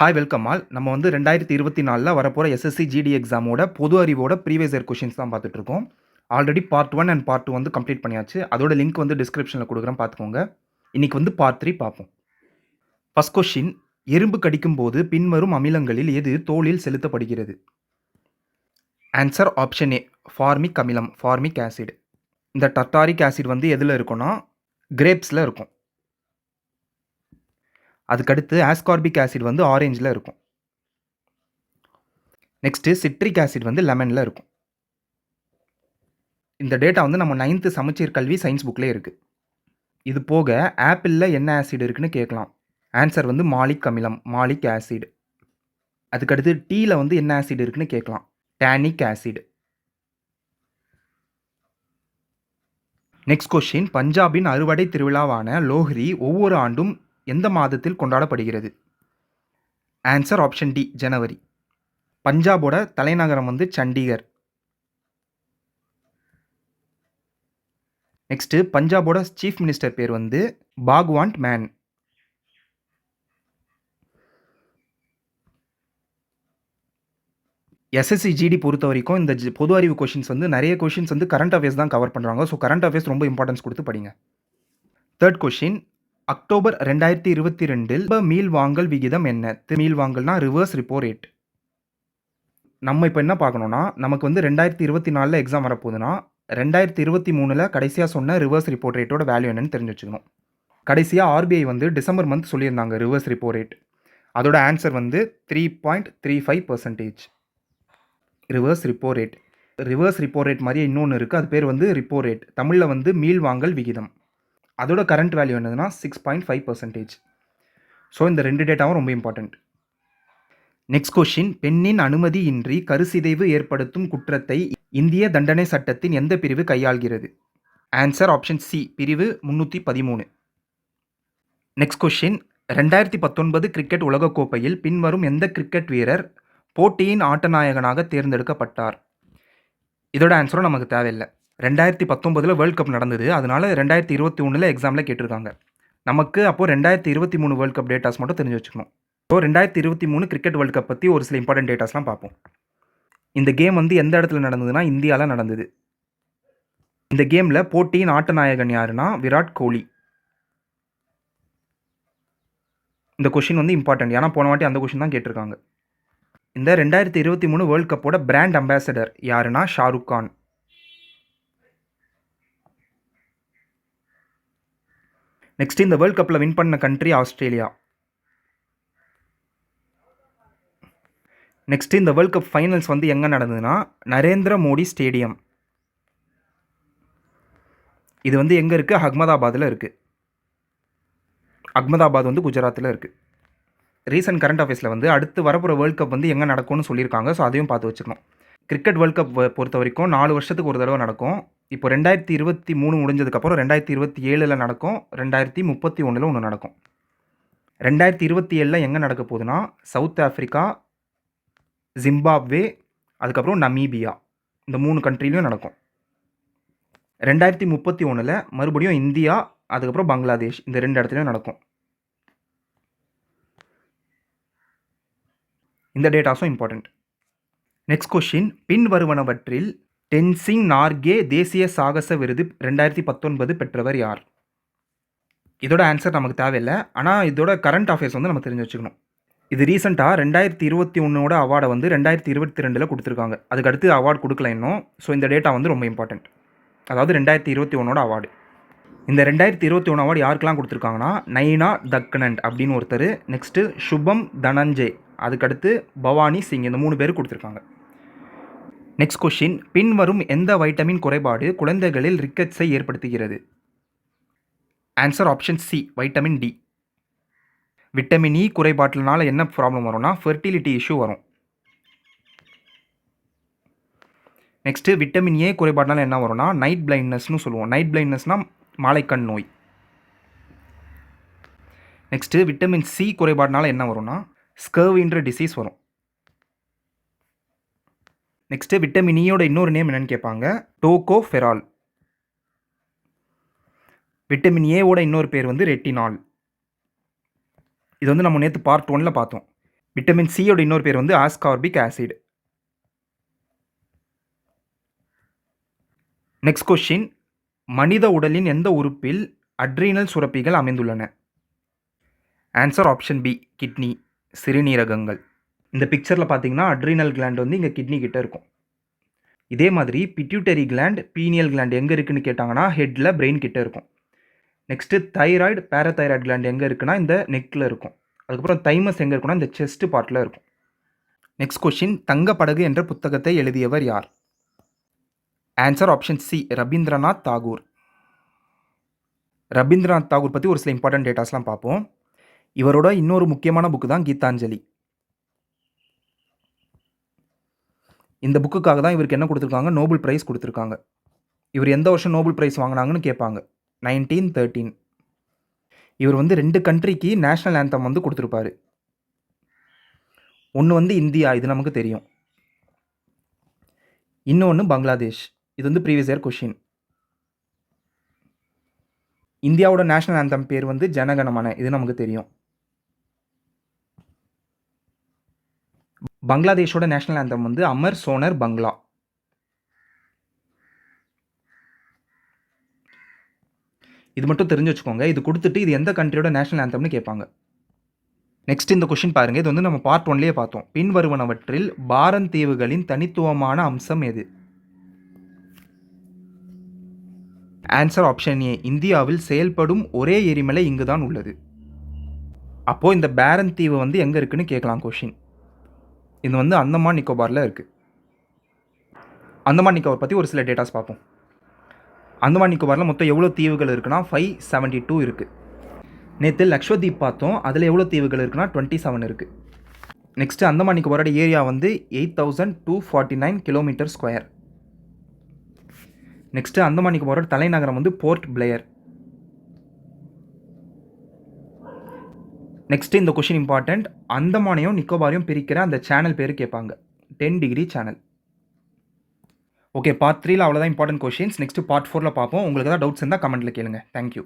Hi welcome all நம்ம வந்து ரெண்டாயிரத்தி இருபத்தி நாலில் வரப்போகிற எஸ்எஸ்சி ஜிடி எக்ஸாமோட பொது அறிவோட ப்ரீவியஸ் இயர் கொஷின்ஸ் தான் பார்த்துட்ருக்கோம் already part one and part two வந்து கம்ப்ளீட் பண்ணியாச்சு. அதோட லிங்க் வந்து டிஸ்கிரிப்ஷனில் கொடுக்குறேன் பார்த்துக்கோங்க. இன்னைக்கு வந்து பார்ட் த்ரீ பார்ப்போம். ஃபஸ்ட் கொஷின் எறும்பு கடிக்கும் போது பின்வரும் அமிலங்களில் எது தோலில் செலுத்தப்படுகிறது? ஆன்சர் ஆப்ஷன் ஏ ஃபார்மிக் அமிலம் ஃபார்மிக் ஆசிட் இந்த டர்டாரிக் ஆசிட் வந்து எதில் இருக்கும்னா கிரேப்ஸில் இருக்கும். அதுக்கடுத்து ஆஸ்கார்பிக் ஆசிட் வந்து ஆரேஞ்சில் இருக்கும். நெக்ஸ்ட்டு சிட்ரிக் ஆசிட் வந்து லெமனில் இருக்கும். இந்த டேட்டா வந்து நம்ம நைன்த்து சமச்சீர் கல்வி சயின்ஸ் புக்லேயே இருக்குது இது போக ஆப்பிளில் என்ன ஆசிட் இருக்குன்னு கேட்கலாம். ஆன்சர் வந்து மாலிக் அமிலம் மாலிக் ஆசிட் அதுக்கடுத்து டீயில் வந்து என்ன ஆசிட் இருக்குன்னு கேட்கலாம். டேனிக் ஆசிட் நெக்ஸ்ட் கொஷின் பஞ்சாபின் அறுவடை திருவிழாவான லோஹ்ரி ஒவ்வொரு ஆண்டும் எந்த மாதத்தில் கொண்டாடப்படுகிறது? ஆன்சர் ஆப்ஷன் டி ஜனவரி பஞ்சாபோட தலைநகரம் வந்து சண்டிகர். நெக்ஸ்ட்டு பஞ்சாபோட சீஃப் மினிஸ்டர் பேர் வந்து பாக்வான்ட் மேன். எஸ்எஸ்சி ஜிடி பொறுத்த வரைக்கும் இந்த பொது அறிவு கொஷின்ஸ் வந்து நிறைய கொஷின்ஸ் வந்து கரண்ட் அஃபேர்ஸ் தான் கவர் பண்ணுறாங்க ஸோ கரண்ட் அஃபேர்ஸ் ரொம்ப இம்பார்ட்டன்ஸ் கொடுத்து படிங்க. தேர்ட் கொஷின் அக்டோபர் ரெண்டாயிரத்தி இருபத்தி ரெண்டில் மீள் வாங்கல் விகிதம் என்ன? தி- மீள் வாங்கல்னா ரிவர்ஸ் ரிப்போ ரேட் நம்ம இப்போ என்ன பார்க்கணும்னா நமக்கு வந்து ரெண்டாயிரத்தி இருபத்தி நாலில் எக்ஸாம் வரப்போகுதுன்னா ரெண்டாயிரத்தி இருபத்தி மூணில் கடைசியாக சொன்ன ரிவர்ஸ் ரிப்போர்ட் ரேட்டோட வேல்யூ என்னன்னு தெரிஞ்சு வச்சுக்கணும் கடைசியாக ஆர்பிஐ வந்து டிசம்பர் மந்த் சொல்லியிருந்தாங்க ரிவர்ஸ் ரிப்போ ரேட் அதோட ஆன்சர் வந்து three point three five percentage reverse repo rate reverse repo rate மாதிரியே இன்னொன்று இருக்குது அது பேர் வந்து ரிப்போ ரேட் தமிழில் வந்து மீள் வாங்கல் விகிதம். அதோட கரண்ட் வேல்யூ என்னதுன்னா six point five percentage so இந்த ரெண்டு டேட்டாவும் ரொம்ப இம்பார்ட்டண்ட் நெக்ஸ்ட் கொஷின் பெண்ணின் அனுமதியின்றி கருசிதைவு ஏற்படுத்தும் குற்றத்தை இந்திய தண்டனை சட்டத்தின் எந்த பிரிவு கையாள்கிறது? ஆன்சர் ஆப்ஷன் சி பிரிவு முந்நூற்றி பதிமூணு. நெக்ஸ்ட் கொஷின் ரெண்டாயிரத்தி பத்தொன்பது கிரிக்கெட் உலகக்கோப்பையில் பின்வரும் எந்த கிரிக்கெட் வீரர் போட்டியின் ஆட்டநாயகனாக தேர்ந்தெடுக்கப்பட்டார்? இதோட ஆன்சரும் நமக்கு தேவையில்லை. ரெண்டாயிரத்தி பத்தொம்பதில் வேர்ல்ட் கப் நடந்தது. அதனால ரெண்டாயிரத்தி இருபத்தி ஒன்றில் எக்ஸாமில் கேட்டிருக்காங்க. நமக்கு அப்போது ரெண்டாயிரத்தி இருபத்தி மூணு வேர்ல்ட் கப் டேட்டாஸ் மட்டும் தெரிஞ்சு வச்சுக்கணும். ஸோ ரெண்டாயிரத்தி இருபத்தி மூணு கிரிக்கெட் வேர்ல்ட் கப் பற்றி ஒரு சில இம்பார்ட்டன்ட் டேட்டாஸ்லாம் பார்ப்போம். இந்த கேம் வந்து எந்த இடத்துல நடந்ததுன்னா இந்தியாவில் நடந்தது. இந்த கேமில் போட்டியின் ஆட்டநாயகன் யாருன்னா விராட் கோலி. இந்த கொஷின் வந்து இம்பார்ட்டன்ட் ஏன்னா போன வாட்டி அந்த கொஷின் தான் கேட்டிருக்காங்க. இந்த ரெண்டாயிரத்தி இருபத்தி மூணு வேர்ல்ட் கப்போட பிராண்ட் அம்பாசடர் யாருன்னா ஷாருக் கான். நெக்ஸ்ட் இந்த வேர்ல்ட் கப்பில் வின் பண்ண கண்ட்ரி ஆஸ்திரேலியா. நெக்ஸ்ட் இந்த வேர்ல்ட் கப் ஃபைனல்ஸ் வந்து எங்கே நடந்ததுன்னா நரேந்திர மோடி ஸ்டேடியம் இது வந்து எங்கே இருக்குது அகமதாபாத்தில் இருக்குது அகமதாபாத் வந்து குஜராத்தில் இருக்குது ரீசன்ட் கரண்ட் அஃபேர்ஸில் வந்து அடுத்து வரப்போகிற வேர்ல்ட் கப் வந்து எங்கே நடக்கும்னு சொல்லியிருக்காங்க. ஸோ அதையும் பார்த்து வச்சுக்கணும். கிரிக்கெட் வேர்ல்ட் கப் பொறுத்த வரைக்கும் நாலு வருஷத்துக்கு ஒரு தடவை நடக்கும். இப்போ ரெண்டாயிரத்தி இருபத்தி மூணு முடிஞ்சதுக்கப்புறம் ரெண்டாயிரத்தி இருபத்தி ஏழில் நடக்கும் ரெண்டாயிரத்தி முப்பத்தி ஒன்றில் ஒன்று நடக்கும். ரெண்டாயிரத்தி இருபத்தி ஏழில் எங்கே நடக்க போகுதுன்னா சவுத் ஆஃப்ரிக்கா ஜிம்பாப்வே அதுக்கப்புறம் நமீபியா இந்த மூணு கண்ட்ரிலையும் நடக்கும். ரெண்டாயிரத்தி முப்பத்தி ஒன்றில் மறுபடியும் இந்தியா அதுக்கப்புறம் பங்களாதேஷ் இந்த ரெண்டு இடத்துலையும் நடக்கும். இந்த டேட்டாஸும் இம்பார்ட்டண்ட் நெக்ஸ்ட் கொஷின் பின் வருவனவற்றில் டென்சிங் நார்கே தேசிய சாகச விருது ரெண்டாயிரத்தி பத்தொன்பது பெற்றவர் யார்? இதோட ஆன்சர் நமக்கு தேவையில்லை. ஆனால் இதோட கரண்ட் அஃபேர்ஸ் வந்து நம்ம தெரிஞ்சு வச்சுக்கணும். இது ரீசெண்டாக ரெண்டாயிரத்தி இருபத்தி ஒன்றோட அவார்டை வந்து ரெண்டாயிரத்தி இருபத்தி ரெண்டில் கொடுத்துருக்காங்க. அதுக்கு அடுத்து அவார்டு கொடுக்கல இன்னும். ஸோ இந்த டேட்டா வந்து ரொம்ப இம்பார்ட்டண்ட் அதாவது ரெண்டாயிரத்தி இருபத்தி ஒன்றோட அவார்டு இந்த ரெண்டாயிரத்தி இருபத்தி ஒன்று அவார்டு யாருக்கெல்லாம் கொடுத்துருக்காங்கன்னா நைனா தக்னண்ட் அப்படின்னு ஒருத்தர். நெக்ஸ்ட்டு சுபம் தனஞ்சய் அதுக்கடுத்து பவானி சிங். இந்த மூணு பேர் கொடுத்துருக்காங்க. நெக்ஸ்ட் கொஷின் பின்வரும் எந்த வைட்டமின் குறைபாடு குழந்தைகளில் ரிக்கெட்ஸை ஏற்படுத்துகிறது? Answer option C vitamin D vitamin E குறைபாட்டினால என்ன ப்ராப்ளம் வரும்னா ஃபெர்டிலிட்டி இஷ்யூ வரும். நெக்ஸ்ட்டு விட்டமின் ஏ குறைபாட்டினால என்ன வரும்னா நைட் பிளைண்ட்னஸ்னு சொல்லுவோம். நைட் பிளைண்ட்னஸ்னால் மாலைக்கண் நோய். நெக்ஸ்ட்டு விட்டமின் சி குறைபாட்டினால என்ன வரும்னா ஸ்கர்வின்ற டிசீஸ் வரும். நெக்ஸ்ட்டு விட்டமின் இயோட இன்னொரு நேம் என்னென்னு கேட்பாங்க. டோகோஃபெரால் விட்டமின் ஏவோட இன்னொரு பேர் வந்து ரெட்டினால் இது வந்து நம்ம நேற்று பார்ட் ஒனில் பார்த்தோம். விட்டமின் சியோட இன்னொரு பேர் வந்து ஆஸ்கார்பிக் ஆசிட் நெக்ஸ்ட் கொஷின் மனித உடலின் எந்த உறுப்பில் அட்ரீனல் சுரப்பிகள் அமைந்துள்ளன? ஆன்சர் ஆப்ஷன் பி கிட்னி சிறுநீரகங்கள். இந்த பிக்சரில் பார்த்தீங்கன்னா அட்ரினல் கிளாண்ட் வந்து இங்கே கிட்னி கிட்ட இருக்கும். இதே மாதிரி பிட்யூட்டரி கிளாண்ட் பீனியல் கிளாண்ட் எங்கே இருக்குன்னு கேட்டாங்கன்னா ஹெட்டில் பிரெயின் கிட்ட இருக்கும். நெக்ஸ்ட்டு தைராய்டு பேரதைராய்டு கிளாண்ட் எங்கே இருக்குன்னா இந்த நெக்கில் இருக்கும். அதுக்கப்புறம் தைமஸ் எங்கே இருக்குன்னா இந்த செஸ்ட் பார்ட்டில் இருக்கும். நெக்ஸ்ட் கொஷின் தங்கப்படகு என்ற புத்தகத்தை எழுதியவர் யார்? Answer option C Rabindranath Tagore. Rabindranath Tagore பற்றி ஒரு சில இம்பார்ட்டன்ட் டேட்டாஸ்லாம் பார்ப்போம். இவரோட இன்னொரு முக்கியமான புக்கு தான் கீதாஞ்சலி. இந்த புக்குக்காக தான் இவருக்கு என்ன கொடுத்துருக்காங்க? நோபல் ப்ரைஸ் கொடுத்துருக்காங்க. இவர் எந்த வருஷம் நோபல் ப்ரைஸ் வாங்கினாங்கன்னு கேட்பாங்க. நைன்டீன் தேர்ட்டீன் இவர் வந்து ரெண்டு கண்ட்ரிக்கு நேஷ்னல் ஆந்தம் வந்து கொடுத்துருப்பாரு. ஒன்று வந்து இந்தியா இது நமக்கு தெரியும். இன்னொன்று பங்களாதேஷ். இது வந்து ப்ரீவியஸ் இயர் கொஷின் இந்தியாவோட நேஷ்னல் ஆந்தம் பேர் வந்து ஜனகணமன இது நமக்கு தெரியும். பங்களாதேஷோட நேஷ்னல் ஆந்தம் வந்து அமர் சோனர் பங்களா. இது மட்டும் தெரிஞ்சு வச்சுக்கோங்க. இது கொடுத்துட்டு இது எந்த கண்ட்ரியோட நேஷனல் ஆந்தம்னு கேட்பாங்க. நெக்ஸ்ட் இந்த கொஷின் பாருங்கள் இது வந்து நம்ம பார்ட் ஒன்லேயே பார்த்தோம். பின்வருவனவற்றில் பாரன் தீவுகளின் தனித்துவமான அம்சம் எது? ஆன்சர் ஆப்ஷன் ஏ இந்தியாவில் செயல்படும் ஒரே எரிமலை இங்கு தான் உள்ளது. அப்போது இந்த பேரன் தீவு வந்து எங்கே இருக்குன்னு கேட்கலாம் கொஷின் இது வந்து அந்தமான் நிக்கோபாரில் இருக்குது அந்தமான் நிக்கோபார் பற்றி ஒரு சில டேட்டாஸ் பார்ப்போம். அந்தமான் நிக்கோபாரில் மொத்தம் எவ்வளோ தீவுகள் இருக்குன்னா ஃபைவ் செவன்ட்டி டூ இருக்குது நேற்று லக்ஷ்வதீப் பார்த்தோம். அதில் எவ்வளோ தீவுகள் இருக்குன்னா டுவெண்ட்டி செவன் இருக்குது நெக்ஸ்ட்டு அந்தமான் நிக்கோபாரோட ஏரியா வந்து eight thousand two forty nine kilometre square next Andaman நிக்கோபாரோட தலைநகரம் வந்து போர்ட் பிளேயர் நெக்ஸ்ட்டு இந்த கொஷின் இம்பார்ட்டண்ட் அந்தமானையும் நிக்கோபாரையும் பிரிக்கிற அந்த சேனல் பேர் கேட்பாங்க. Ten degree channel okay part த்ரீல அவ்வளோதான் இம்பார்ட்டன்ட் கொஷின்ஸ் நெக்ஸ்ட் பார்ட் ஃபோரில் பார்ப்போம். உங்களுக்கு ஏதாவது டவுட்ஸ் இருந்தால் கமெண்ட்டில் கேளுங்க. தேங்க்யூ